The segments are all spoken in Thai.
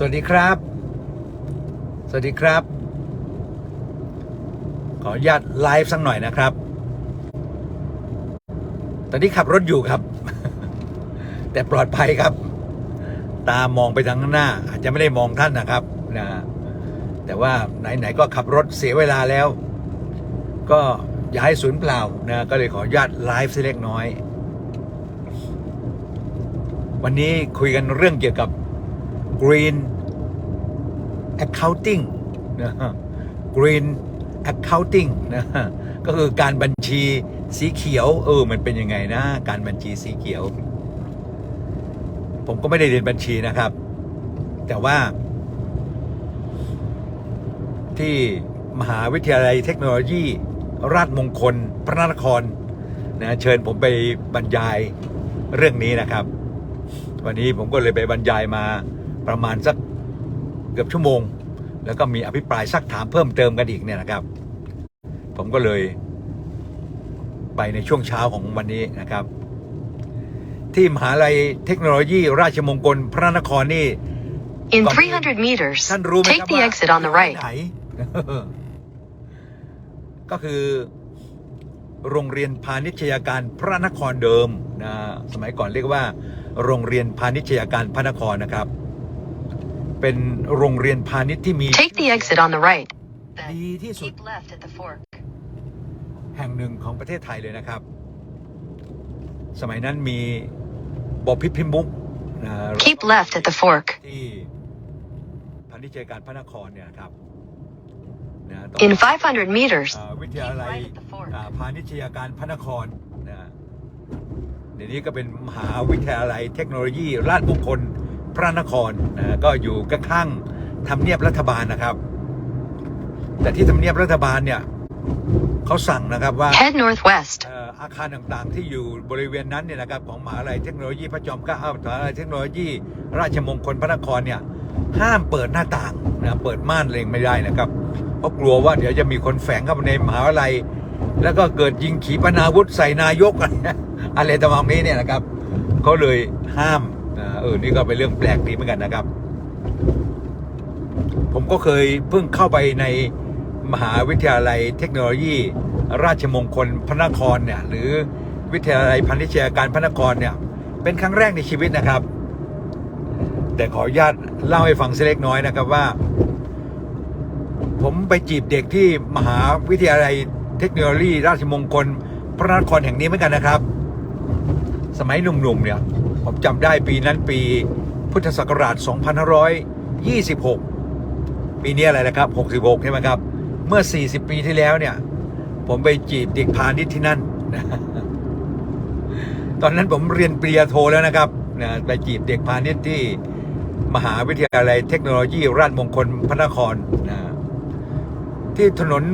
สวัสดีครับ สวัสดีครับ ขออนุญาตไลฟ์สักหน่อยนะครับ ตอนนี้ขับรถอยู่ครับ แต่ปลอดภัยครับ ตามองไปทางหน้า อาจจะไม่ได้มองท่านนะครับนะแต่ว่าไหนๆก็ขับรถเสียเวลาแล้ว ก็อย่าให้สูญเปล่านะก็เลยขออนุญาตไลฟ์สักเล็กน้อย วันนี้คุยกันเรื่องเกี่ยวกับ Green Accounting นะ Green Accounting นะฮะก็คือการบัญชีสีเขียว เออ มันเป็นยังไงนะ การบัญชีสีเขียว ผมก็ไม่ได้เรียนบัญชีนะครับ แต่ว่า ที่มหาวิทยาลัยเทคโนโลยี ราชมงคล พระนครนะเชิญผมไปบรรยายเรื่องนี้นะครับ วันนี้ผมก็เลยไปบรรยายมา ประมาณสักเกือบชั่วโมง แล้วก็มีอภิปรายซักถามเพิ่มเติมกันอีกเนี่ยนะครับ ผมก็เลยไปในช่วงเช้าของวันนี้นะครับ ที่มหาลัยเทคโนโลยีราชมงคลพระนครนี่ In Bump. 300 meters, ท่านรู้ไหมค take รับ the ว่า exit on the right. ไหนก็คือโรงเรียนพาณิชยาการพระนครเดิมนะสมัยก่อนเรียกว่า โรงเรียนพาณิชยาการพระนครนะครับ เป็นโรงเรียนพาณิชย์ที่มี Take the exit on the right. ดีที่สุด Keep left at the fork. แห่งหนึ่งของประเทศไทยเลยนะครับ สมัยนั้นมีบอพิษพิมมุกนะ Keep left at the fork. ที่พาณิชยาการพระนครเนี่ยนะครับนะตอน In 500 meters, อ่าวิทยาลัย Keep right at the fork. อ่าพาณิชยาการพระนครนะเดี๋ยวนี้ก็เป็นมหาวิทยาลัยเทคโนโลยีราชมงคล พระนครนะก็อยู่ข้างๆทำเนียบรัฐบาลนะครับ แต่ที่ทำเนียบรัฐบาลเนี่ยเขาสั่งนะครับว่า head northwest. เอ่ออาคารต่างๆ ที่อยู่บริเวณนั้นเนี่ยนะครับของมหาลัยเทคโนโลยีพระจอมเกล้ามหาลัยเทคโนโลยี ราชมงคลพระนครเนี่ยห้ามเปิดหน้าต่างนะเปิดม่านเลยไม่ได้นะครับ เพราะกลัวว่าเดี๋ยวจะมีคนแฝงเข้ามาในมหาวิทยาลัย แล้วก็เกิดยิงขีปนาวุธใส่นายกอะไรอะไรตำนองนี้เนี่ยนะครับเขาเลยห้าม นะเออนี่ก็เป็นเรื่องแปลกดีเหมือนกันนะครับ ผมก็เคยเพิ่งเข้าไปในมหาวิทยาลัยเทคโนโลยี ราชมงคลพระนครเนี่ยหรือวิทยาลัยพาณิชยาการพระนครเนี่ย เป็นครั้งแรกในชีวิตนะครับ แต่ขออนุญาตเล่าให้ฟังเล็กน้อยนะครับว่า ผมไปจีบเด็กที่มหาวิทยาลัยเทคโนโลยี ราชมงคลพระนครแห่งนี้เหมือนกันนะครับ สมัยหนุ่มๆเนี่ย ผมจำได้ปีนั้นปีพุทธศักราช 2526 ปีนี้อะไรนะครับ 66 ใช่ไหมครับ เมื่อ 40 ปีที่แล้วเนี่ย ผมไปจีบเด็กพาณิชย์ที่นั่น ตอนนั้นผมเรียนปริญญาโทแล้วนะครับนะไปจีบเด็กพาณิชย์ที่มหาวิทยาลัยเทคโนโลยีราชมงคลพระนครนะที่ถนน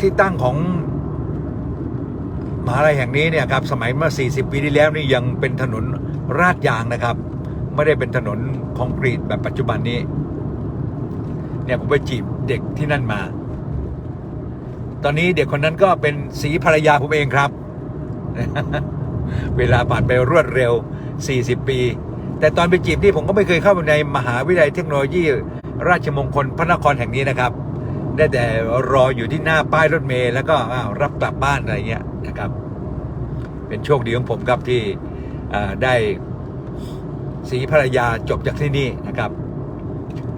ที่ตั้งของมหาลัยแห่งนี้เนี่ยครับ สมัยเมื่อ 40 ปีที่แล้วนี่ยังเป็นถนน ราดยางนะครับ ไม่ได้เป็นถนนคอนกรีตแบบปัจจุบันนี้ เนี่ยผมไปจีบเด็กที่นั่นมา ตอนนี้เด็กคนนั้นก็เป็นสีภรรยาผมเองครับ เวลาผ่านไปรวดเร็ว 40 ปี แต่ตอนไปจีบนี่ผมก็ไม่เคยเข้าไปในมหาวิทยาลัยเทคโนโลยี ราชมงคลพระนครแห่งนี้นะครับ ได้แต่รออยู่ที่หน้าป้ายรถเมล์แล้วก็รับกลับบ้านอะไรเงี้ยนะครับ เป็นโชคดีของผมครับที่ ได้สีภรรยาจบจากที่นี่นะครับ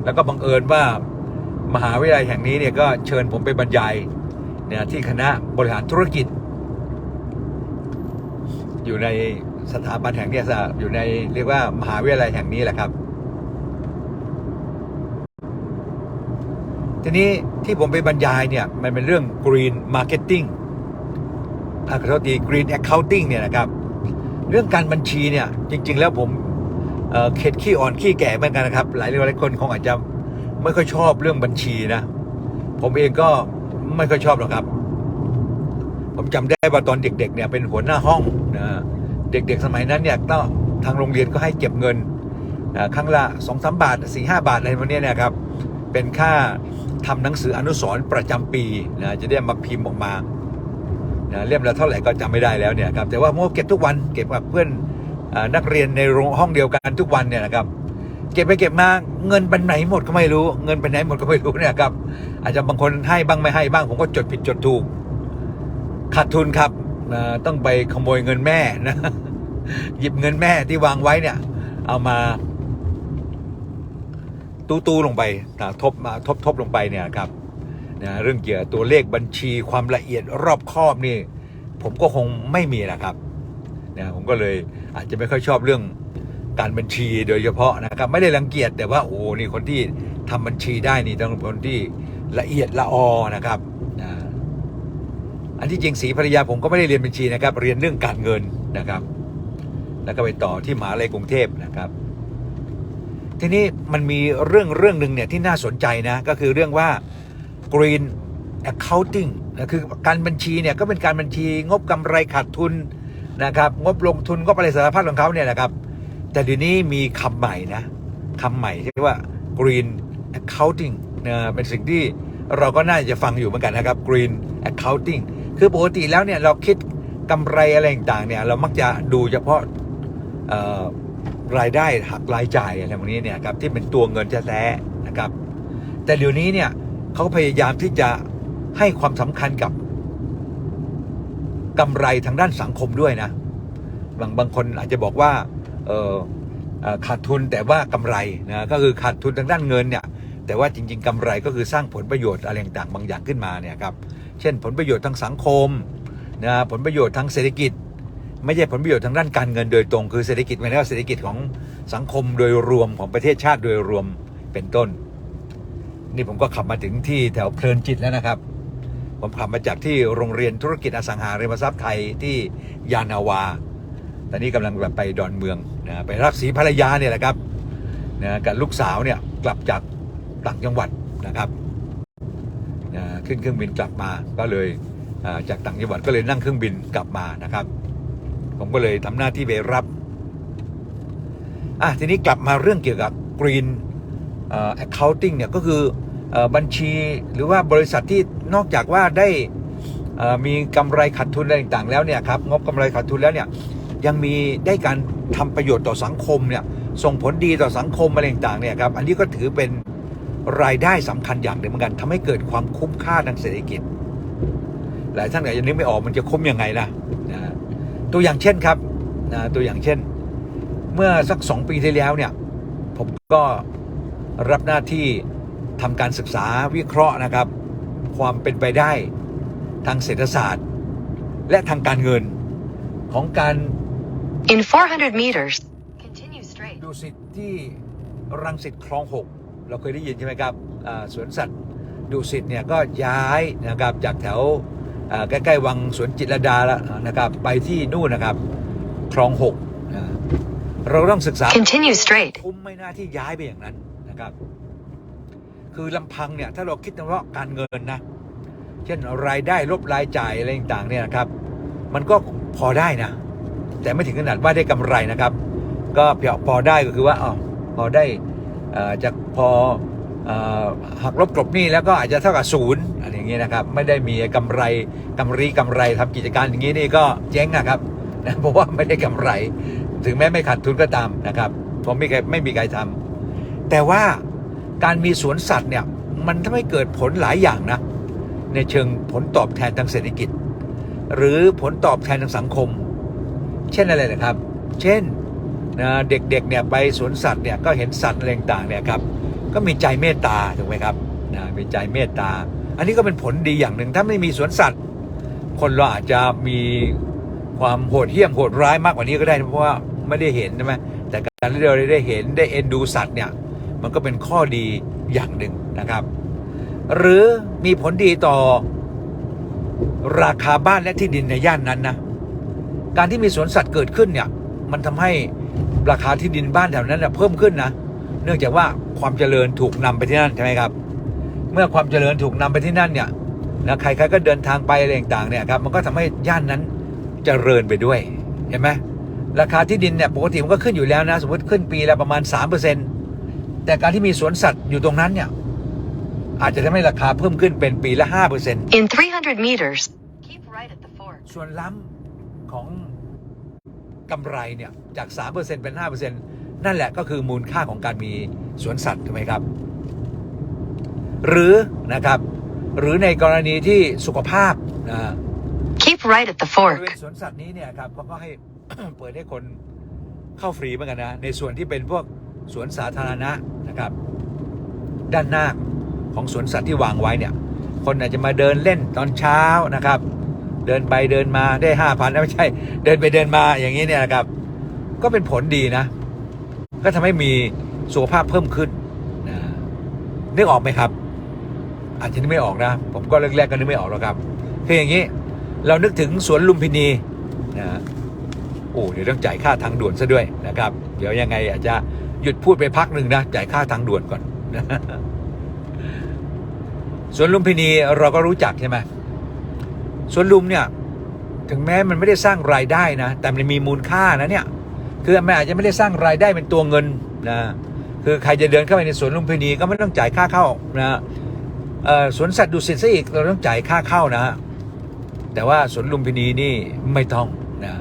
แล้วก็บังเอิญว่ามหาวิทยาลัยแห่งนี้เนี่ยก็เชิญผมไปบรรยายเนี่ยที่คณะบริหารธุรกิจ อยู่ในสถาบันแห่งเนี้ยอยู่ในเรียกว่ามหาวิทยาลัยแห่งนี้แหละครับ ทีนี้ที่ผมไปบรรยายเนี่ยมันเป็นเรื่อง green marketing อาขอโทษที green accounting เนี่ยนะครับ เรื่องการบัญชีเนี่ยจริง ๆ แล้วผมเเข็ดขี้อ่อนขี้แก่เหมือนกันนะครับ หลายหลายคนคงอาจจะไม่ค่อยชอบเรื่องบัญชีนะ ผมเองก็ไม่ค่อยชอบหรอกครับ ผมจำได้ว่าตอนเด็กๆเนี่ยเป็นหัวหน้าห้องนะเด็กๆสมัยนั้นเนี่ยก็ทางโรงเรียนก็ให้เก็บเงินครั้งละสองสามบาทสี่ห้าบาทอะไรพวกนี้ยนะครับ เป็นค่าทำหนังสืออนุสรณ์ประจำปีนะจะได้มาพิมพ์ออกมา นะเล่มละเท่าไหร่ก็จำไม่ได้แล้วเนี่ยครับแต่ว่าผมก็เก็บทุกวันเก็บกับเพื่อนอนักเรียนในโรงห้องเดียวกันทุกวันเนี่ยนะครับเก็บไปเก็บมาเงินไปไหนหมดก็ไม่รู้ เงินไปไหนหมดก็ไม่รู้เนี่ยครับอาจจะบางคนให้บ้างไม่ให้บ้างผมก็จดผิดจดถูกขาดทุนครับต้องไปขโมยเงินแม่นะหยิบเงินแม่ที่วางไว้เนี่ย เอามาตู้ตู้ลงไปทบมาทบทบลงไปเนี่ยครับ นะเรื่องเกี่ยวกับตัวเลขบัญชีความละเอียดรอบคอบนี่ ผมก็คงไม่มีนะครับนะผมก็เลยอาจจะไม่ค่อยชอบเรื่องการบัญชีโดยเฉพาะนะครับ ไม่ได้รังเกียจแต่ว่าโอ้นี่คนที่ทำบัญชีได้นี่ต้องเป็นคนที่ละเอียดละออนะครับนะอันที่จริงสีภรรยาผมก็ไม่ได้เรียนบัญชีนะครับ เรียนเรื่องการเงินนะครับ แล้วก็ไปต่อที่มหาลัยกรุงเทพนะครับ ทีนี้มันมีเรื่องเรื่องหนึ่งเนี่ยที่น่าสนใจนะก็คือเรื่องว่า green accounting นะคือการบัญชีเนี่ยก็เป็นการบัญชีงบกำไรขาดทุนนะครับงบลงทุนงบอะไรสารพัดของเขาเนี่ยนะครับ แต่เดี๋ยวนี้มีคำใหม่นะคำใหม่ที่เรียกว่า green accounting นะเป็นสิ่งที่เราก็น่าจะฟังอยู่เหมือนกันนะครับ green accounting คือปกติแล้วเนี่ยเราคิดกำไรอะไรต่างๆเนี่ยเรามักจะดูเฉพาะรายได้หักรายจ่ายอะไรพวกนี้เนี่ยครับที่เป็นตัวเงินแท้ๆนะครับ แต่เดี๋ยวนี้เนี่ย เขาพยายามที่จะให้ความสำคัญกับกำไรทางด้านสังคมด้วยนะ บางบางคนอาจจะบอกว่าขาดทุนแต่ว่ากำไรนะก็คือขาดทุนทางด้านเงินเนี่ยแต่ว่าจริง ๆกำไรก็คือสร้างผลประโยชน์อะไรต่างๆบางอย่างขึ้นมาเนี่ยครับเช่นผลประโยชน์ทางสังคมนะผลประโยชน์ทางเศรษฐกิจ ไม่ใช่ผลประโยชน์ทางด้านการเงินโดยตรงคือเศรษฐกิจหมายถึงว่าเศรษฐกิจของสังคมโดยรวมของประเทศชาติโดยรวมเป็นต้น นี่ผมก็ขับมาถึงที่แถวเพลินจิตแล้วนะครับ ผมขับมาจากที่โรงเรียนธุรกิจอสังหาริมทรัพย์ไทยที่ยานาวา ตอนนี้กำลังแบบไปดอนเมืองนะไปรับสีภรรยาเนี่ยแหละครับนะกับลูกสาวเนี่ยกลับจากต่างจังหวัดนะครับนะขึ้นเครื่องบินกลับมาก็เลยจากต่างจังหวัดก็เลยนั่งเครื่องบินกลับมานะครับ ผมก็เลยทำหน้าที่ไปรับอะทีนี้กลับมาเรื่องเกี่ยวกับ Green เอ่อ accounting เนี่ยก็คือ บัญชีหรือว่าบริษัทที่นอกจากว่าได้มีกำไรขาดทุนอะไรต่างๆแล้วเนี่ยครับงบกำไรขาดทุนแล้วเนี่ยยังมีได้การทำประโยชน์ต่อสังคมเนี่ยส่งผลดีต่อสังคมอะไรต่างๆเนี่ยครับอันนี้ก็ถือเป็นรายได้สำคัญอย่างหนึ่งเหมือนกันทำให้เกิดความคุ้มค่าทางเศรษฐกิจ หลายท่านอาจจะนึกไม่ออกมันจะคุ้มยังไงล่ะนะตัวอย่างเช่นครับนะตัวอย่างเช่น เมื่อสักสองปีที่แล้วเนี่ยผมก็รับหน้าที่ ทำการศึกษาวิเคราะห์นะครับ ความเป็นไปได้ทางเศรษฐศาสตร์ และทางการเงินของการ In 400 meters, continue straight. ดูสิตที่รังสิตคลองหกเราเคยได้ยินใช่ไหมครับอ่าสวนสัตว์ดูสิตเนี่ยก็ย้ายนะครับจากแถวอ่าใกล้ๆวังสวนจิตรลดาแล้วนะครับไปที่นู่นนะครับคลองหกอ่าเราต้องศึกษา Continue straight. คุ้มไม่น่าที่ย้ายไปอย่างนั้นนะครับ คือลำพังเนี่ยถ้าเราคิดเฉพาะการเงินนะ เช่นรายได้ลบรายจ่ายอะไรต่างๆเนี่ยนะครับ มันก็พอได้นะ แต่ไม่ถึงขนาดว่าได้กำไรนะครับ ก็เพียงพอได้ก็คือว่าอ๋อพอได้อ่อจากพออ่อหักลบกลบหนี้แล้วก็อาจจะเท่ากับศูนย์อะไรอย่างเงี้ยนะครับไม่ได้มีกำไรกำไรกำไรทำกิจการอย่างนี้นี่ก็เจ๊งนะครับนะเพราะว่าไม่ได้กำไร ถึงแม้ไม่ขาดทุนก็ตามนะครับเพราะไม่มีใครไม่มีใครทำแต่ว่า การมีสวนสัตว์เนี่ยมันทำให้เกิดผลหลายอย่างนะ ในเชิงผลตอบแทนทางเศรษฐกิจ หรือผลตอบแทนทางสังคม เช่นอะไรนะครับ เช่นนะเด็กๆเนี่ยไปสวนสัตว์เนี่ยก็เห็นสัตว์อะไรต่างเนี่ยครับก็มีใจเมตตาถูกไหมครับนะมีใจเมตตา อันนี้ก็เป็นผลดีอย่างหนึ่งถ้าไม่มีสวนสัตว์ คนเราอาจจะมีความโหดเหี้ยมโหดร้ายมากกว่านี้ก็ได้เพราะว่าไม่ได้เห็นใช่ไหมแต่การที่เราได้เห็นได้เอ็นดูสัตว์เนี่ย มันก็เป็นข้อดีอย่างหนึ่งนะครับ หรือมีผลดีต่อราคาบ้านและที่ดินในย่านนั้นนะการที่มีสวนสัตว์เกิดขึ้นเนี่ย มันทำให้ราคาที่ดินบ้านแถวนั้นเน่ยเพิ่มขึ้นนะเนื่องจากว่าความเจริญถูกนำไปที่นั่นใช่ไหมครับ เมื่อความเจริญถูกนำไปที่นั่นเนี่ยนะใครๆก็เดินทางไปอะไรต่างๆเนี่ยครับมันก็ทำให้ย่านนั้นเจริญไปด้วยเห็นไหมราคาที่ดินเนี่ยปกติมันก็ขึ้นอยู่แล้วนะ สมมติขึ้นปีละประมาณ3% แต่การที่มีสวนสัตว์อยู่ตรงนั้นเนี่ย อาจจะทำให้ราคาเพิ่มขึ้นเป็นปีละ 5% In 300 meters, keep right at the fork. ส่วนล้ำของกำไรเนี่ย จาก 3%เป็น 5%นนั่นแหละก็คือมูลค่าของการมีสวนสัตว์ถูกไหมครับ หรือนะครับ หรือในกรณีที่สุขภาพนะ Keep right at the บริเว fork. ณสวนสัตว์นี้เนี่ยครับเขาก็ให้เปิดให้คนเข้าฟรีเหมือนกันนะ ในส่วนที่เป็นพวก สวนสาธารณะนะครับ ด้านหน้าของสวนสัตว์ที่วางไว้เนี่ย คนอาจจะมาเดินเล่นตอนเช้านะครับ เดินไปเดินมาได้ห้าพันไม่ใช่ เดินไปเดินมาอย่างนี้เนี่ยนะครับ ก็เป็นผลดีนะ ก็ทำให้มีสุขภาพเพิ่มขึ้นนะนึกออกไหมครับ อาจจะนึกไม่ออกนะ ผมก็แรกๆก็นึกไม่ออกหรอกครับคืออย่างนี้ เรานึกถึงสวนลุมพินีนะโอ้เดี๋ยวต้องจ่ายค่าทางด่วนซะด้วยนะครับ เดี๋ยวยังไงอาจจะ หยุดพูดไปพักหนึ่งนะจ่ายค่าทางด่วนก่อนนะสวนลุมพินีเราก็รู้จักใช่ไหมสวนลุมเนี่ยถึงแม้มันไม่ได้สร้างรายได้นะ แต่มันมีมูลค่านะเนี่ยคือมันอาจจะไม่ได้สร้างรายได้เป็นตัวเงินนะคือใครจะเดินเข้าไปในสวนลุมพินีก็ไม่ต้องจ่ายค่าเข้านะสวนสัตว์ดุสิตซะอีกเราต้องจ่ายค่าเข้านะ แต่ว่าสวนลุมพินีนี่ไม่ต้องนะ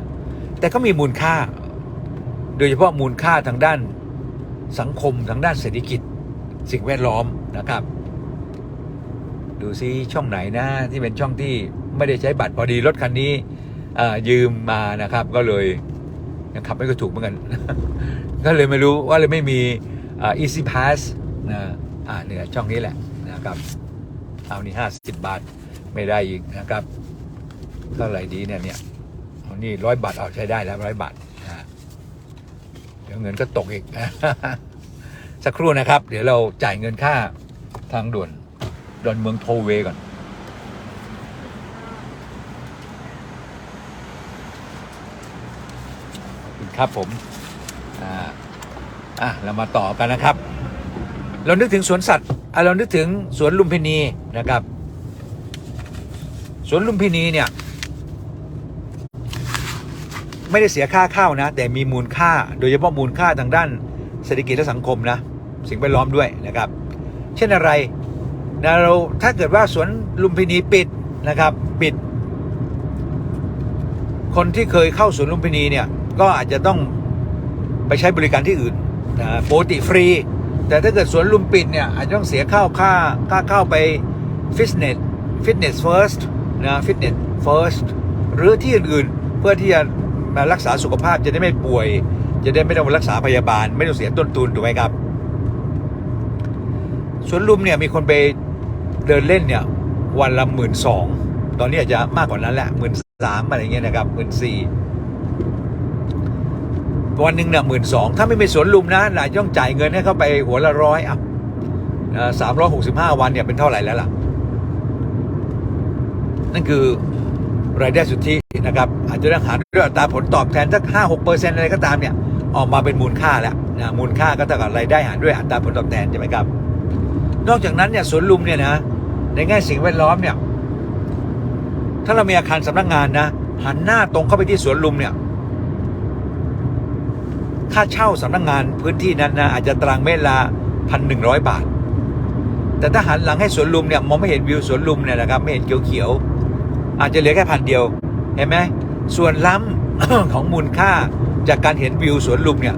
แต่ก็มีมูลค่า โดยเฉพาะมูลค่าทางด้าน สังคมทางด้านเศรษฐกิจสิ่งแวดล้อมนะครับ ดูซิช่องไหนนะที่เป็นช่องที่ไม่ได้ใช้บัตรพอดีรถคันนี้ยืมมานะครับก็เลยยังขับไม่ก็ถูกเหมือนกัน ก็เลยไม่รู้ว่าเลยไม่มีอ่า easy pass นะอ่าเนี่ยช่องนี้แหละนะครับเอานี่ห้าสิบบาทไม่ได้อีกนะครับเท่าไหร่ดีเนี่ยเนี่ยนี่ร้อยบาทเอาใช้ได้แล้วร้อยบาท ดี๋ยวเงินก็ตกอีก สักครู่นะครับ เดี๋ยวเราจ่ายเงินค่าทางด่วนดอนเมืองโทเวก่อนขอบคุณครับผม อ่าอะเรามาต่อกันนะครับ เรานึกถึงสวนสัตว์อะเรานึกถึงสวนลุมพินีนะครับ สวนลุมพินีเนี่ย ไม่ได้เสียค่าเข้านะ แต่มีมูลค่าโดยเฉพาะมูลค่าทางด้านเศรษฐกิจและสังคมนะ สิ่งแวดล้อมด้วยนะครับ เช่นอะไรนะเราถ้าเกิดว่าสวนลุมพินีปิดนะครับปิด คนที่เคยเข้าสวนลุมพินีเนี่ยก็อาจจะต้องไปใช้บริการที่อื่นนะปกติฟรี แต่ถ้าเกิดสวนลุมปิดเนี่ยอาจจะต้องเสียค่าค่าค่าเข้าไปฟิตเนสฟิตเนสเฟิร์สนะฟิตเนสเฟิร์สหรือที่อื่นๆเพื่อที่จะ มารักษาสุขภาพจะได้ไม่ป่วย จะได้ไม่ต้องรักษาพยาบาล ไม่ต้องเสียต้นทุนถูกไหมครับสวนลุมเนี่ยมีคนไปเดินเล่นเนี่ยวันละหมื่นสองตอนนี้อาจจะมากกว่านั้นแหละหมื่นสามอะไรเงี้ยนะครับหมื่นสี่วันหนึ่งเนี่ยหมื่นสองถ้าไม่มีสวนลุมนะอาจจะต้องจ่ายเงินให้เข้าไปหัวละร้อยอะสามร้อยหกสิบห้าวันเนี่ยเป็นเท่าไหร่แล้วล่ะ นั่นคือ รายได้สุทธินะครับอาจจะต้องหาด้วยอัตราผลตอบแทนสักห้าหกเปอร์เซ็นต์อะไรก็ตามเนี่ยออกมาเป็นมูลค่าแล้วนะมูลค่าก็เท่ากับรายได้หารด้วยอัตราผลตอบแทนใช่ไหมครับ นอกจากนั้นเนี่ยสวนลุมเนี่ยนะในแง่สิ่งแวดล้อมเนี่ยถ้าเรามีอาคารสำนักงานนะหันหน้าตรงเข้าไปที่สวนลุมเนี่ยค่าเช่าสำนักงานพื้นที่นั้นนะอาจจะตารางเมตรละพันหนึ่งร้อยบาท แต่ถ้าหันหลังให้สวนลุมเนี่ยมองไม่เห็นวิวสวนลุมเนี่ยนะครับไม่เห็นเขียวๆ อาจจะเหลือแค่พันเดียว เห็นไหมส่วนล้ำของมูลค่าจากการเห็นวิวสวนลุมเนี่ย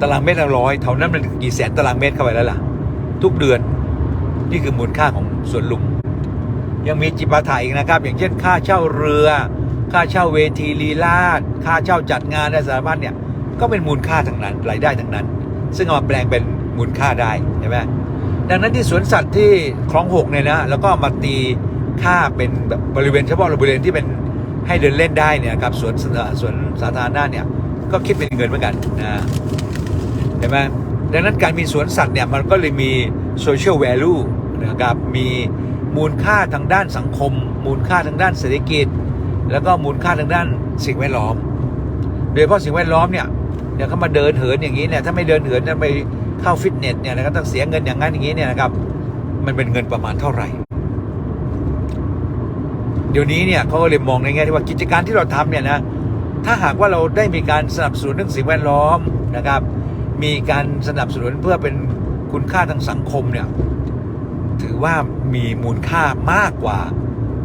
ตารางเมตรละร้อยเท่านั้นมันกี่แสนตารางเมตรเข้าไปแล้วล่ะ ทุกเดือนนี่คือมูลค่าของสวนลุม ยังมีจิปาถะอีกนะครับ อย่างเช่นค่าเช่าเรือ ค่าเช่าเวทีลีลาดค่าเช่าจัดงานและสารพัดเนี่ยก็เป็นมูลค่าทั้งนั้นรายได้ทั้งนั้น ซึ่งเอามาแปลงเป็นมูลค่าได้ใช่ไหมดังนั้นที่สวนสัตว์ที่คลองหกเนี่ยนะแล้วก็มาตี ค่าเป็นแบบบริเวณเฉพาะบริเวณที่เป็นให้เดินเล่นได้เนี่ยครับสวนสวนสาธารณะเนี่ยก็คิดเป็นเงินเหมือนกันนะเห็นไหมดังนั้นการมีสวนสัตว์เนี่ยมันก็เลยมีโซเชียลแวลูนะครับมีมูลค่าทางด้านสังคม มูลค่าทางด้านเศรษฐกิจ แล้วก็มูลค่าทางด้านสิ่งแวดล้อม โดยเฉพาะสิ่งแวดล้อมเนี่ยเนี่ยเขามาเดินเหินอย่างนี้เนี่ยถ้าไม่เดินเหินจะไปเข้าฟิตเนสเนี่ยนะครับต้องเสียเงินอย่างนั้นอย่างนี้เนี่ยนะครับมันเป็นเงินประมาณเท่าไหร่ เดี๋ยวนี้เนี่ยเขาก็เลยมองในแง่ที่ว่ากิจการที่เราทำเนี่ยนะถ้าหากว่าเราได้มีการสนับสนุนเรื่องสิ่งแวดล้อมนะครับ มีการสนับสนุนเพื่อเป็นคุณค่าทางสังคมเนี่ยถือว่ามีมูลค่ามากกว่า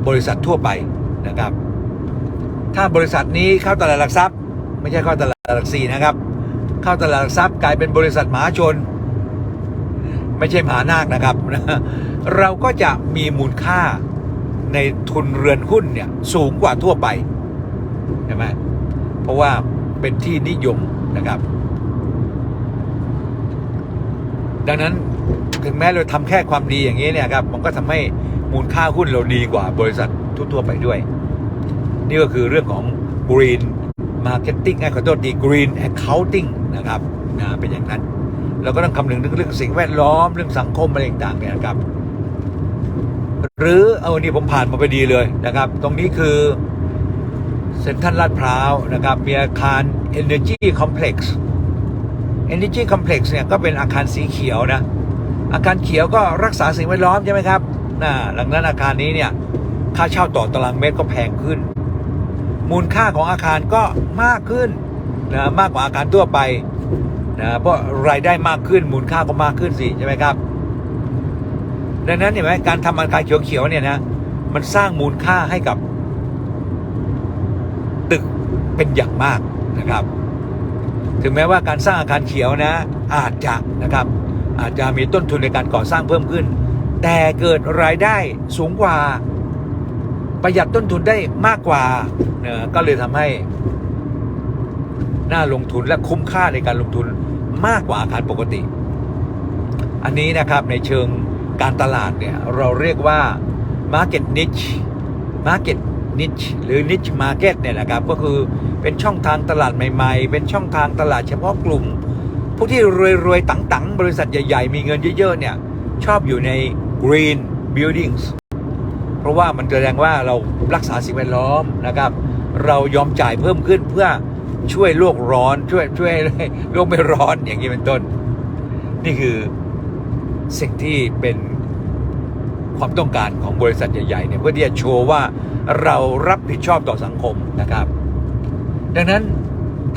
บริษัททั่วไปนะครับ ถ้าบริษัทนี้เข้าตลาดหลักทรัพย์ ไม่ใช่เข้าตลาดหลักสี่นะครับ เข้าตลาดหลักทรัพย์กลายเป็นบริษัทมหาชน ไม่ใช่มหานาคนะครับ เราก็จะมีมูลค่า ในทุนเรือนหุ้นเนี่ยสูงกว่าทั่วไปใช่ไหมเพราะว่าเป็นที่นิยมนะครับ ดังนั้นถึงแม้เราทำแค่ความดีอย่างนี้เนี่ยครับมันก็ทำให้มูลค่าหุ้นเราดีกว่าบริษัททั่วๆไปด้วย นี่ก็คือเรื่องของ green marketing ขอโทษดี green accounting นะครับนะเป็นอย่างนั้น เราก็ต้องคำนึงถึงเรื่องสิ่งแวดล้อมเรื่องสังคมอะไรต่างๆเนี่ยครับ หรือเอาวันนี้ผมผ่านมาพอดีเลยนะครับ ตรงนี้คือเซ็นทรัลลาดพร้าวนะครับ มีอาคาร Energy Complex Energy Complex เนี่ยก็เป็นอาคารสีเขียวนะ อาคารเขียวก็รักษาสิ่งแวดล้อมใช่ไหมครับนะหลังนั้นอาคารนี้เนี่ยค่าเช่าต่อตารางเมตรก็แพงขึ้น มูลค่าของอาคารก็มากขึ้นนะมากกว่าอาคารทั่วไปนะเพราะรายได้มากขึ้นมูลค่าก็มากขึ้นสิใช่ไหมครับ ดังนั้นเห็นไหมการทำอาคารเขียวๆเนี่ยนะมันสร้างมูลค่าให้กับ ตึกเป็นอย่างมากนะครับ ถึงแม้ว่าการสร้างอาคารเขียวนะ อาจจะนะครับ อาจจะมีต้นทุนในการก่อสร้างเพิ่มขึ้น แต่เกิดรายได้สูงกว่าประหยัดต้นทุนได้มากกว่าเนะก็เลยทำให้น่าลงทุนและคุ้มค่าในการลงทุนมากกว่าอาคารปกติ อันนี้นะครับในเชิง การตลาดเนี่ยเราเรียกว่า market niche market niche หรือ niche market เนี่ยนะครับก็คือเป็นช่องทางตลาดใหม่ๆ เป็นช่องทางตลาดเฉพาะกลุ่ม ผู้ที่รวยๆตังๆ บริษัทใหญ่ๆ มีเงินเยอะๆเนี่ยชอบอยู่ใน green buildings เพราะว่ามันแสดงว่าเรารักษาสิ่งแวดล้อมนะครับ เรายอมจ่ายเพิ่มขึ้นเพื่อช่วยโลกร้อนช่วยช่วยโลกไม่ร้อนอย่างนี้เป็นต้น นี่คือสิ่งที่เป็น ความต้องการของบริษัทใหญ่ๆเนี่ยเพื่อที่จะโชว์ว่าเรารับผิดชอบต่อสังคมนะครับ ดังนั้น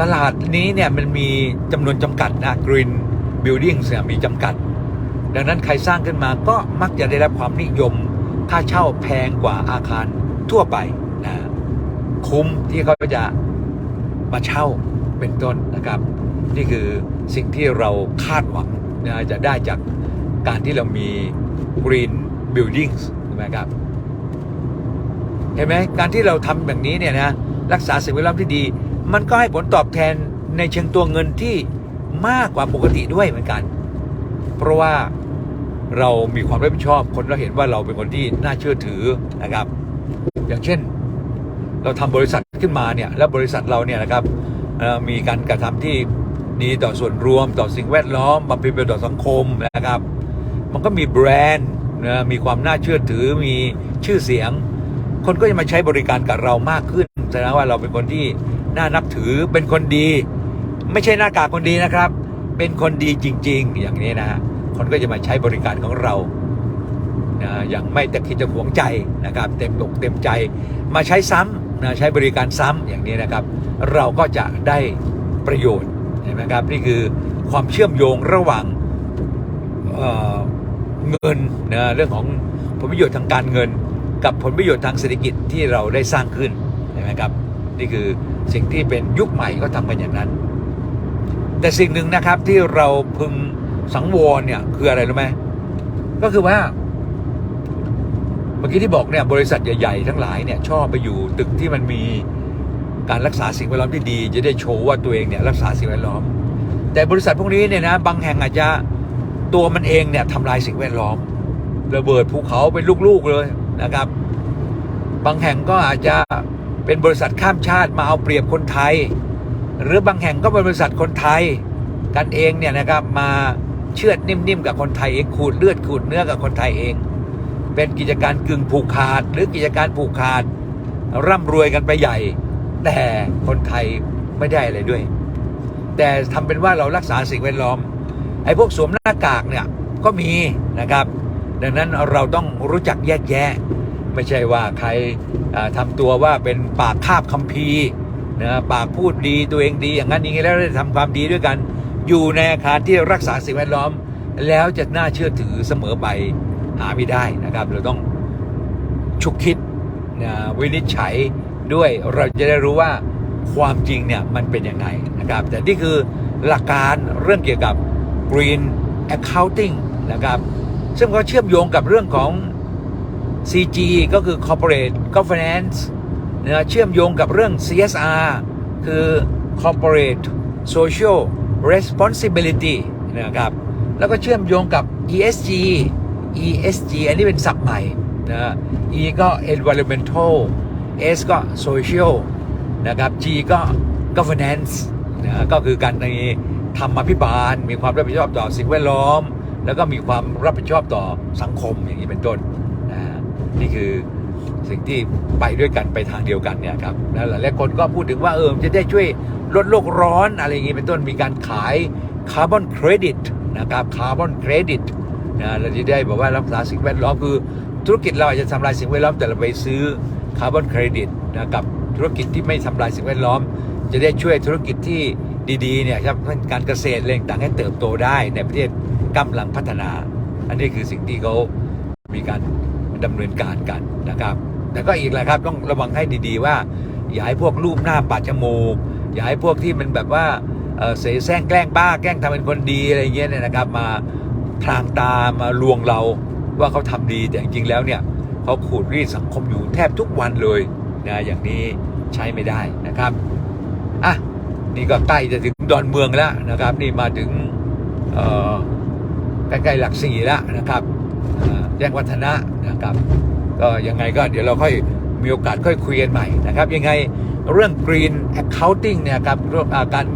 ตลาดนี้เนี่ยมันมีจำนวนจำกัดนะ Green Buildings เนี่ยมีจำกัด ดังนั้นใครสร้างขึ้นมาก็มักจะได้รับความนิยม ค่าเช่าแพงกว่าอาคารทั่วไปนะคุ้มที่เขาจะมาเช่าเป็นต้นนะครับ นี่คือสิ่งที่เราคาดหวังนะจะได้จากการที่เรามี Green Buildings ใช่ไหมครับ เห็นไหมการที่เราทำแบบนี้เนี่ยนะรักษาสิ่งแวดล้อมที่ดี มันก็ให้ผลตอบแทนในเชิงตัวเงินที่มากกว่าปกติด้วยเหมือนกัน เพราะว่าเรามีความรับผิดชอบคนเราเห็นว่าเราเป็นคนที่น่าเชื่อถือนะครับ อย่างเช่น เราทำบริษัทขึ้นมาเนี่ยแล้วบริษัทเราเนี่ยนะครับมีการกระทำที่ดีต่อส่วนรวมต่อสิ่งแวดล้อมบำเพ็ญประโยชน์ต่อสังคมนะครับ มันก็มีแบรนด์ นะมีความน่าเชื่อถือมีชื่อเสียง คนก็จะมาใช้บริการกับเรามากขึ้นแสดงว่าเราเป็นคนที่น่านับถือเป็นคนดี ไม่ใช่หน้ากากคนดีนะครับ เป็นคนดีจริง ๆ อย่างนี้นะฮะคนก็จะมาใช้บริการของเรานะอย่างไม่แตะคิดจะหวงใจนะครับ เต็มอกเต็มใจมาใช้ซ้ำนะใช้บริการซ้ำอย่างนี้นะครับ เราก็จะได้ประโยชน์เห็นไหมครับนี่คือความเชื่อมโยงระหว่าง เงินนะเรื่องของผลประโยชน์ทางการเงิน กับผลประโยชน์ทางเศรษฐกิจที่เราได้สร้างขึ้นเห็นไหมครับ นี่คือสิ่งที่เป็นยุคใหม่ก็ทำกันอย่างนั้น แต่สิ่งหนึ่งนะครับที่เราพึงสังวรเนี่ยคืออะไรรู้ไหมก็คือว่า เมื่อกี้ที่บอกเนี่ยบริษัทใหญ่ๆทั้งหลายเนี่ยชอบไปอยู่ตึกที่มันมีการรักษาสิ่งแวดล้อมที่ดี จะได้โชว์ว่าตัวเองเนี่ยรักษาสิ่งแวดล้อม แต่บริษัทพวกนี้เนี่ยนะบางแห่งอาจจะ ตัวมันเองเนี่ยทำลายสิ่งแวดล้อม ระเบิดภูเขาเป็นลูกๆเลยนะครับ บางแห่งก็อาจจะเป็นบริษัทข้ามชาติมาเอาเปรียบคนไทย หรือบางแห่งก็เป็นบริษัทคนไทย กันเองเนี่ยนะครับมาเชือดนิ่มๆกับคนไทยเองขูดเลือดขูดเนื้อกับคนไทยเอง เป็นกิจการกึ่งผูกขาด หรือกิจการผูกขาด ร่ำรวยกันไปใหญ่ แต่คนไทยไม่ได้อะไรด้วย แต่ทำเป็นว่าเรารักษาสิ่งแวดล้อม ไอ้พวกสวมหน้ากากเนี่ยก็มีนะครับ ดังนั้นเราต้องรู้จักแยกแยะ ไม่ใช่ว่าใครอ่าทำตัวว่าเป็นปากคาบคัมภีร์นะปากพูดดีตัวเองดีอย่างนั้นอย่างนี้แล้วได้ทำความดีด้วยกัน อยู่ในอาคารที่รักษาสิ่งแวดล้อม แล้วจะน่าเชื่อถือเสมอไปหาไม่ได้นะครับ เราต้องฉุกคิดนะวินิจฉัยด้วยเราจะได้รู้ว่าความจริงเนี่ยมันเป็นยังไงนะครับ แต่นี่คือหลักการเรื่องเกี่ยวกับ Green Accounting นะครับ ซึ่งก็เชื่อมโยงกับเรื่องของ CG ก็คือ Corporate Governance นะเชื่อมโยงกับเรื่อง CSR คือ Corporate Social Responsibility นะครับ แล้วก็เชื่อมโยงกับ ESG ESG อันนี้เป็นศัพท์ใหม่นะ E ก็ Environmental S ก็ Social นะครับ G ก็ Governance นะก็คือการใน ทำอภิบาล มีความรับผิดชอบต่อสิ่งแวดล้อม แล้วก็มีความรับผิดชอบต่อสังคมอย่างนี้เป็นต้นนะนี่คือสิ่งที่ไปด้วยกันไปทางเดียวกันเนี่ยครับแล้วหลายคนก็พูดถึงว่าเออจะได้ช่วยลดโลกร้อนอะไรอย่างนี้เป็นต้นมีการขายคาร์บอนเครดิตนะครับคาร์บอนเครดิตนะเราจะได้บอกว่ารักษาสิ่งแวดล้อมคือ ธุรกิจเราอาจจะทำลายสิ่งแวดล้อมแต่เราไปซื้อคาร์บอนเครดิตนะกับธุรกิจที่ไม่ทำลายสิ่งแวดล้อม จะได้ช่วยธุรกิจที่ ดีๆเนี่ยครับการเกษตรอะไรต่างให้เติบโตได้ในประเทศกำลังพัฒนา อันนี้คือสิ่งที่เขามีการดำเนินการกันนะครับ แต่ก็อีกแหละครับต้องระวังให้ดีๆว่า อย่าให้พวกรูปหน้าปาดจมูก อย่าให้พวกที่มันแบบว่าเสแสร้งแกล้งบ้าแกล้งทำเป็นคนดีอะไรเงี้ยเนี่ยนะครับ มาพรางตามาลวงเราว่าเขาทำดีแต่จริงๆแล้วเนี่ยเขาขูดรีดสังคมอยู่แทบทุกวันเลยนะอย่างนี้ใช้ไม่ได้นะครับ นี่ก็ใกล้จะถึงดอนเมืองแล้วนะครับ นี่มาถึงใกล้ๆหลักสี่แล้วนะครับแจ้งวัฒนะนะครับก็ยังไงก็เดี๋ยวเราค่อยมีโอกาสค่อยคุยกันใหม่นะครับ ยังไงเรื่อง Green Accounting เนี่ยครับเรื่องการ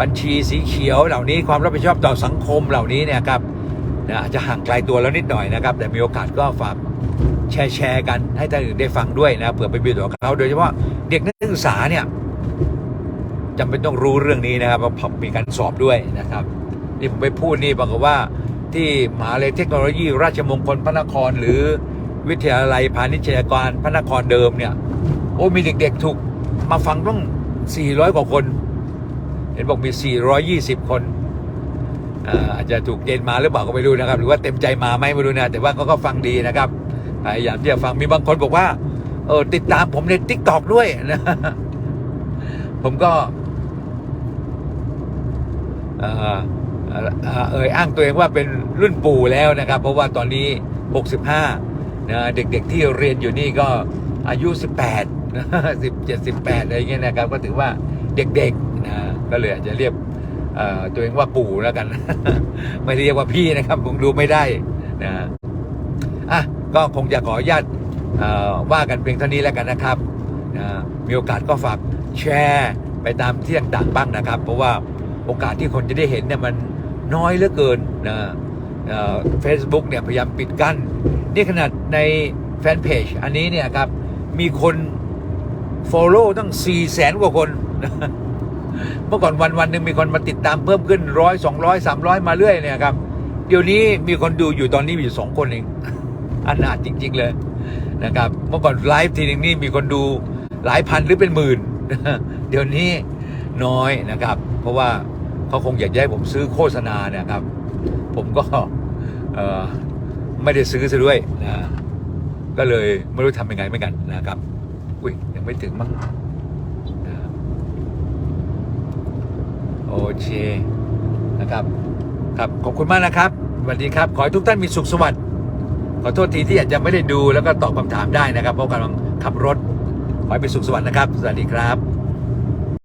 บัญชีสีเขียวเหล่านี้ความรับผิดชอบต่อสังคมเหล่านี้เนี่ยครับนะอาจจะห่างไกลตัวแล้วนิดหน่อยนะครับ แต่มีโอกาสก็ฝากแชร์แชร์กันให้ท่านอื่นได้ฟังด้วยนะเผื่อไปประโยชน์กับเขาโดยเฉพาะเด็กนักศึกษาเนี่ย จำเป็นต้องรู้เรื่องนี้นะครับว่าผมมีการสอบด้วยนะครับนี่ผมไปพูดนี่บอกว่าที่มหาลัยเทคโนโลยี ราชมงคลพระนคร หรือวิทยาลัยพาณิชยการพระนครเดิมเนี่ยโอ้มีเด็กๆถูกมาฟังต้อง 400 กว่าคน เห็นบอกมี 420 คนอ่าอาจจะถูกเกณฑ์มาหรือเปล่าก็ไม่รู้นะครับ หรือว่าเต็มใจมาไหมไม่รู้นะแต่ว่าเขาก็ฟังดีนะครับพยายามที่จะฟังมีบางคนบอกว่าเออติดตามผมในทิกตอกด้วยนะ ผมก็ เอ่อเออเอ่ยอ้างตัวเองว่าเป็นรุ่นปู่แล้วนะครับ เพราะว่าตอนนี้ 65นะเด็กๆที่เรียนอยู่นี่ก็อายุ 18 17 18อะไรเงี้ยนะครับ ก็ถือว่าเด็กๆนะก็เลยอาจจะเรียกตัวเองว่าปู่แล้วกัน ไม่เรียกว่าพี่นะครับผมดูไม่ได้นะอะก็คงจะขออนุญาตว่ากันเพียงเท่านี้แล้วกันนะครับนะมีโอกาสก็ฝากแชร์ไปตามที่ต่างๆบ้างนะครับ เพราะว่า โอกาสที่คนจะได้เห็นเนี่ยมันน้อยเหลือเกินนะเฟซบุ๊กเนี่ยพยายามปิดกั้น นี่ขนาดในแฟนเพจอันนี้เนี่ยครับ มีคน Follow ตั้ง4 0 0แสนกว่าคน เมื่อก่อนวันวันหนึ่งมีคนมาติดตามเพิ่มขึ้นร้อยสองร้อยสามร้อยมาเรื่อยเนี่ยครับ เดี๋ยวนี้มีคนดูอยู่ตอนนี้มีอยู่สองคนเองอันนาถจริง ๆ เลยนะครับ เมื่อก่อนไลฟ์ทีนึงนี่มีคนดูหลายพันหรือเป็นหมื่น เดี๋ยวนี้น้อยนะครับ เพราะว่า เขาคงอยากให้ผมซื้อโฆษณาเนะครับ ผมก็ไม่ได้ซื้อซะด้วยนะก็เลยไม่รู้ทำยังไงเหมือนกันนะครับ อุ้ยยังไม่ถึงมั้งโอเคนะครับ ครับขอบคุณมากนะครับสวัสดีครับ ขอให้ทุกท่านมีสุขสวัสดิ์ขอโทษทีที่อาจจะไม่ได้ดูแล้วก็ตอบคำถามได้นะครับ เพราะกำลังขับรถ ขอให้เป็นสุขสวัสดิ์นะครับ สวัสดีครับ